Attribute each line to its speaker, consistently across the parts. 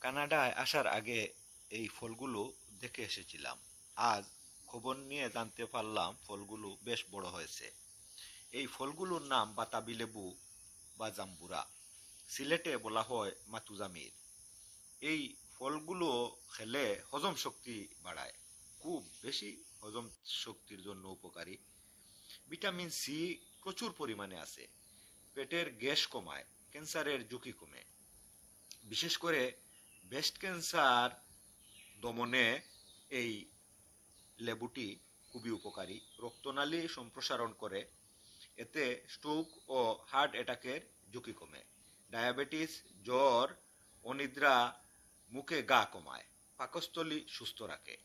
Speaker 1: কানাডায় আসার আগে এই ফলগুলো দেখে এসেছিলাম। আজ খবর নিয়ে জানতে পারলাম ফলগুলো বেশ বড় হয়েছে। এই ফলগুলোর নাম বাতাবি লেবু বা জাম্বুরা। সিলেটে বলা হয় মাতুজামির। এই ফলগুলো খেলে হজম শক্তি বাড়ায়। খুব বেশি হজম শক্তির জন্য উপকারী। ভিটামিন সি প্রচুর পরিমাণে আছে। পেটের গ্যাস কমায়, ক্যান্সারের ঝুঁকি কমে। বিশেষ করে ব্রেস্ট ক্যান্সার দমনে এই লেবুটি খুবই উপকারী। রক্তনালী সম্প্রসারণ করে। এতে স্ট্রোক ও হার্ট অ্যাটাকের ঝুঁকি কমে। ডায়াবেটিস জ্বর, অনিদ্রা, মুখে গা কমায়। পাকস্থলী সুস্থ রাখে।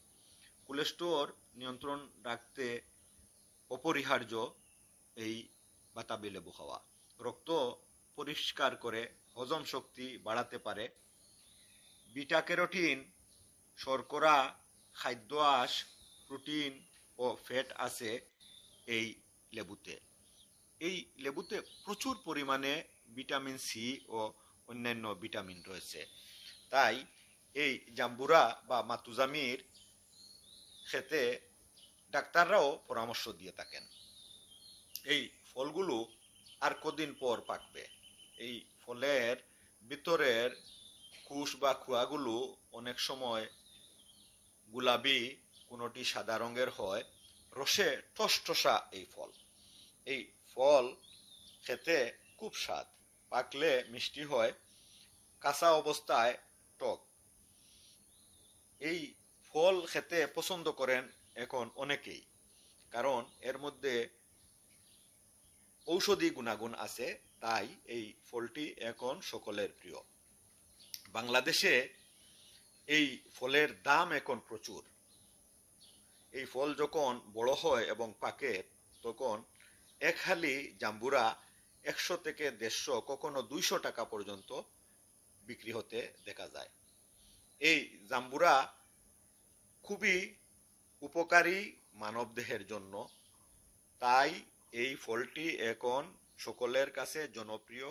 Speaker 1: কোলেস্টোর নিয়ন্ত্রণ রাখতে অপরিহার্য এই বাতাবি লেবু খাওয়া। রক্ত পরিষ্কার করে হজম শক্তি বাড়াতে পারে। বিটা ক্যারোটিন শর্করা খাদ্য আঁশ প্রোটিন ও ফ্যাট আছে এই লেবুতে। এই লেবুতে প্রচুর পরিমাণে ভিটামিন সি ও অন্যান্য ভিটামিন রয়েছে। তাই এই জাম্বুরা বা মাতুজামির খেতে ডাক্তাররাও পরামর্শ দিয়ে থাকেন। এই ফলগুলো আর কদিন পর পাকবে। এই ফলের ভিতরের কুশ বা খোয়াগুলো অনেক সময় গুলাবি কোনোটি সাদা রঙের হয়। রসে টসটসা এই ফল। এই ফল খেতে খুব স্বাদ, পাকলে মিষ্টি হয়, কাঁচা অবস্থায় টক। এই ফল খেতে পছন্দ করেন এখন অনেকেই, কারণ এর মধ্যে ঔষধি গুণাগুণ আছে, তাই এই ফলটি এখন সকলের প্রিয়। বাংলাদেশে এই ফলের দাম এখন প্রচুর। এই ফল যখন বড় হয় এবং পাকে, তখন এক হালি জাম্বুরা একশো থেকে দেড়শো, কখনো দুইশো টাকা পর্যন্ত বিক্রি হতে দেখা যায়। এই জাম্বুরা খুবই উপকারী মানবদেহের জন্য। তাই এই ফলটি এখন সকলের কাছে জনপ্রিয়